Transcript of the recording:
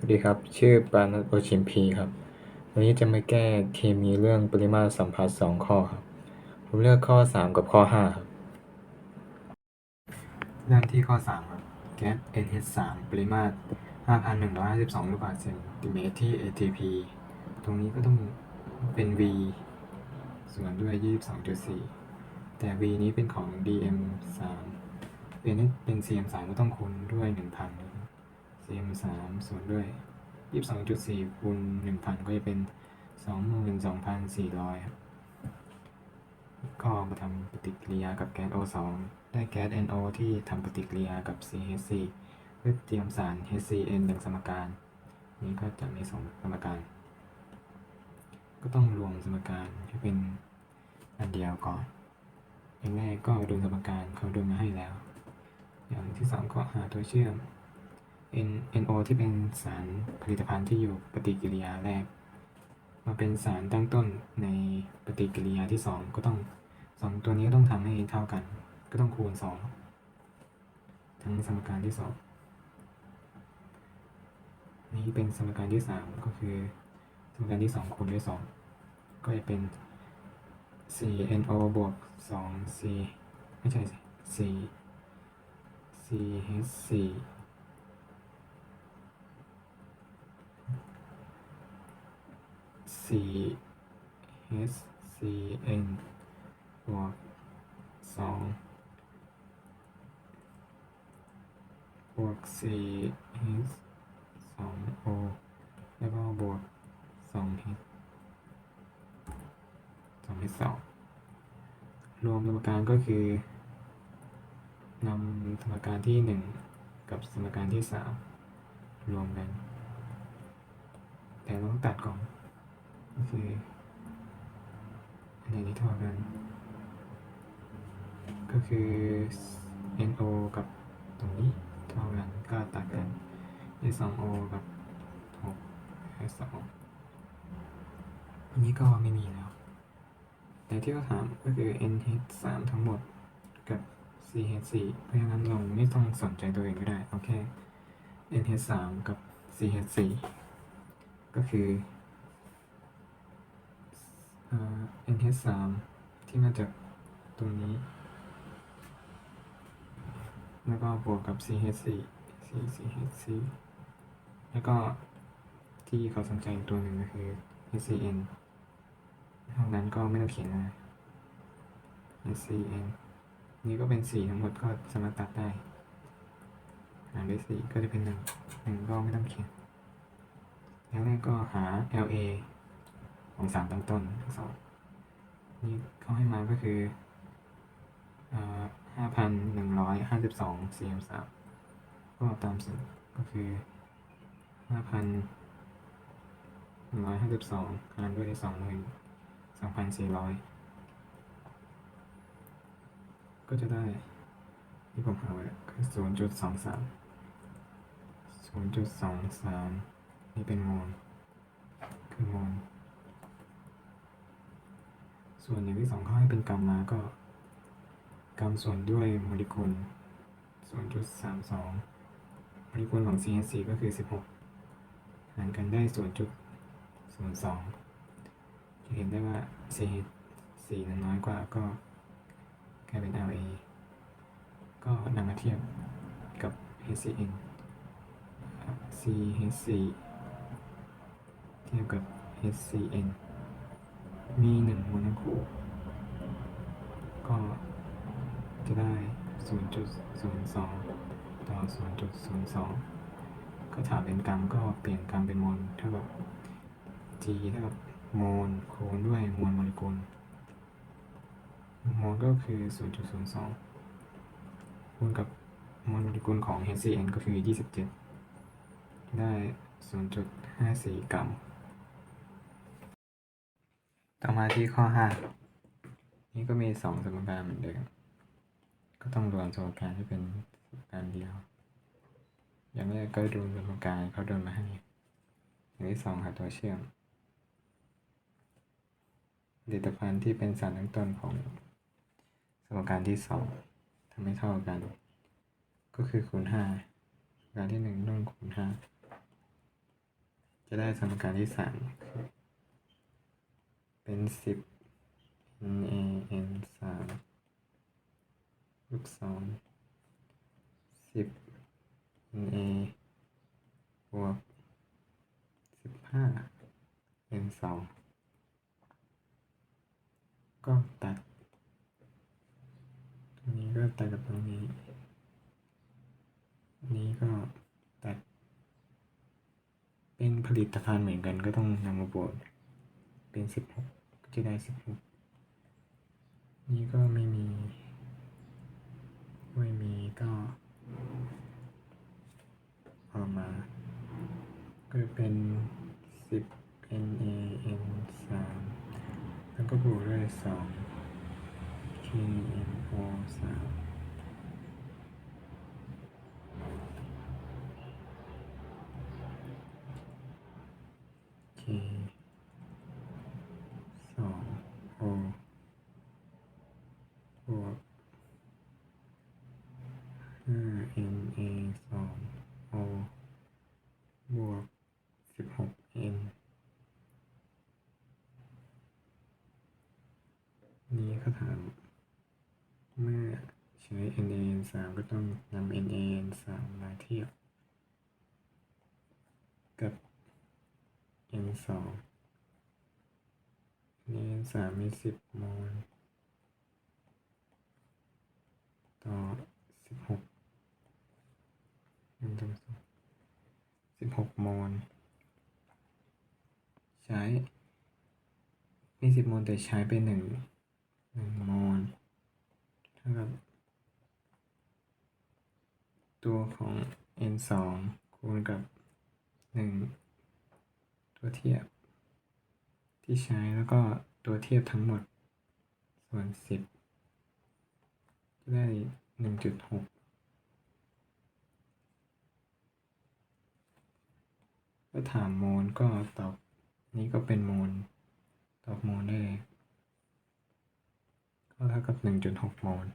สวัสดีครับ ชื่อปานัทโอชิมพีครับ วันนี้จะมาแก้เคมีเรื่องปริมาตรสัมพัทธ์สองข้อครับ ผมเลือกข้อสามกับข้อห้าครับ เริ่มที่ข้อสามครับ แก๊ส NH3 ปริมาตร 5,152 ลูกบาศก์เซนติเมตรที่ ATP ตรงนี้ก็ต้องเป็น V ส่วนด้วย 22.4 แต่ V นี้เป็นของ DM3 เป็นเป็น CM3 ก็ต้องคูณด้วย 1,000 นะครับ CM3 ส่วนด้วย22.4คูณ1,000ก็จะเป็น22,400ครับก็มาทำปฏิกิริยากับแก๊ส O2 ได้แก๊ส NO ที่ทำปฏิกิริยากับ CH4 เพื่อเตรียมสาร HCN หนึ่งสมการ นี้ก็จะมีสองสมการ ก็ต้องรวมสมการให้เป็นอันเดียวก่อน อย่างแรกก็ดูสมการเขาดูมาให้แล้ว อย่างที่สองก็หาตัวเชื่อม NO ที่เป็นสารผลิตภัณฑ์ที่อยู่ปฏิกิริยาแรก มาเป็นสารตั้งต้นในปฏิกิริยาที่สองก็ต้องสองตัวนี้ก็ต้องทำให้เท่ากัน ก็ต้องคูณสองทั้งสมการที่สองนี้เป็นสมการที่สามก็คือสมการที่สองคูณด้วยสองก็จะเป็น CNO บวกสอง C ไม่ใช่สิ C CH4 4 HCN บวก2บวก4 H 2 O แล้วก็บวก2 H 2 H 2รวมสมการก็คือนำสมการที่ 1 กับสมการที่ 3 รวมกัน แต่ต้องตัดก่อน ก็คืออันไหนที่เท่ากัน ก็คือ NO กับตรงนี้เท่ากันก็ตัดกัน S2O กับ6 S2 อันนี้ก็ไม่มีแล้ว แต่ที่เขาถามก็คือ NH3 ทั้งหมดกับ CH4 เพราะฉะนั้นเราไม่ต้องสนใจตัวเองก็ได้เอาแค่ NH3 กับ CH4 ก็คือ เอ่อ NH3 ที่มาจากตรงนี้ แล้วก็บวกกับ CH4 C CH4 แล้วก็ที่เขาสนใจอีกตัวหนึ่งก็คือ HCN เท่านั้นก็ไม่ต้องเขียนนะ HCN นี่ก็เป็นสีทั้งหมดก็สามารถตัดได้หารด้วยสีก็จะเป็นหนึ่งหนึ่งก็ไม่ต้องเขียน แล้วแรกก็หา LA ของสารตั้งต้นทั้งสอง นี่เขาให้มาก็คือห้าพันหนึ่งร้อยห้าสิบสอง cm สามก็ตามสูตรก็คือห้าพันหนึ่งร้อยห้าสิบสองหารด้วยสองหมื่นสองพันสี่ร้อยก็จะได้ที่ผมหาไว้คือศูนย์จุดสองสามศูนย์จุดสองสามนี่เป็นโมลคือโมล ส่วนอย่างที่สองเขาให้เป็นกรรมมาก็กรรมส่วนด้วยโมเลกุล0.32โมเลกุลของ CH4 ก็คือ 16 หารกันได้ 0.02 จะเห็นได้ว่า CH4 นั้นน้อยกว่าก็กลายเป็น LA ก็นำมาเทียบกับ HCN CH4 เทียบกับ HCN มีหนึ่งโมเลกุลก็จะได้ 0.02 ต่อ 0.02 ก็ถามเป็นกรัมก็เปลี่ยนกรัมเป็นโมลเท่ากับ G เท่ากับโมลคูณด้วยมวลโมเลกุลโมลก็คือ 0.02คูณกับมวลโมเลกุลของ HCN ก็คือ 27 ได้ 0.54 กรัม ต่อมาที่ข้อห้านี่ก็มีสองสมการเหมือนเดิมก็ต้องรวมสมการให้เป็นสมการเดียว อย่างแรกก็ดูสมการเขาโดนมาให้อย่างที่สองหาตัวเชื่อมผลิตภัณฑ์ที่เป็นสารตั้งต้นของสมการที่สองทำให้เท่ากัน ก็คือคูณห้าสมการที่หนึ่งต้องคูณห้าจะได้สมการที่สาม เป็นสิบ n a n สามลูกศรสิบ n a บวกสิบห้า n สองก็ตัดตรงนี้ก็ตัดกับตรงนี้ นี้ก็ตัด เป็นผลิตภัณฑ์เหมือนกันก็ต้องนำมาบวกเป็นสิบหก จะได้สิบหกนี่ก็ไม่มี ไม่มีก็เออกมา ก็เป็นสิบ n a n สามแล้วก็บวกด้วยสอง k n o สาม นี้เขาถามเมื่อใช้ NaN 3ก็ต้องนำ NaN 3มาเทียบ กับ N 2 NaN 3มี 10 โมล ต่อ 16 1ต่อ16 โมล ใช้มี10 โมลแต่ใช้ไป1 มอนนะครับ ตัวของ n สองคูณกับหนึ่งตัวเทียบ ที่ใช้แล้วก็ตัวเทียบทั้งหมด ส่วนสิบได้หนึ่งจุดหกก็ถามโมลก็ตอบนี้ก็เป็นโมลตอบโมลได้ แล้วกับหนึ่งจุดหกโมล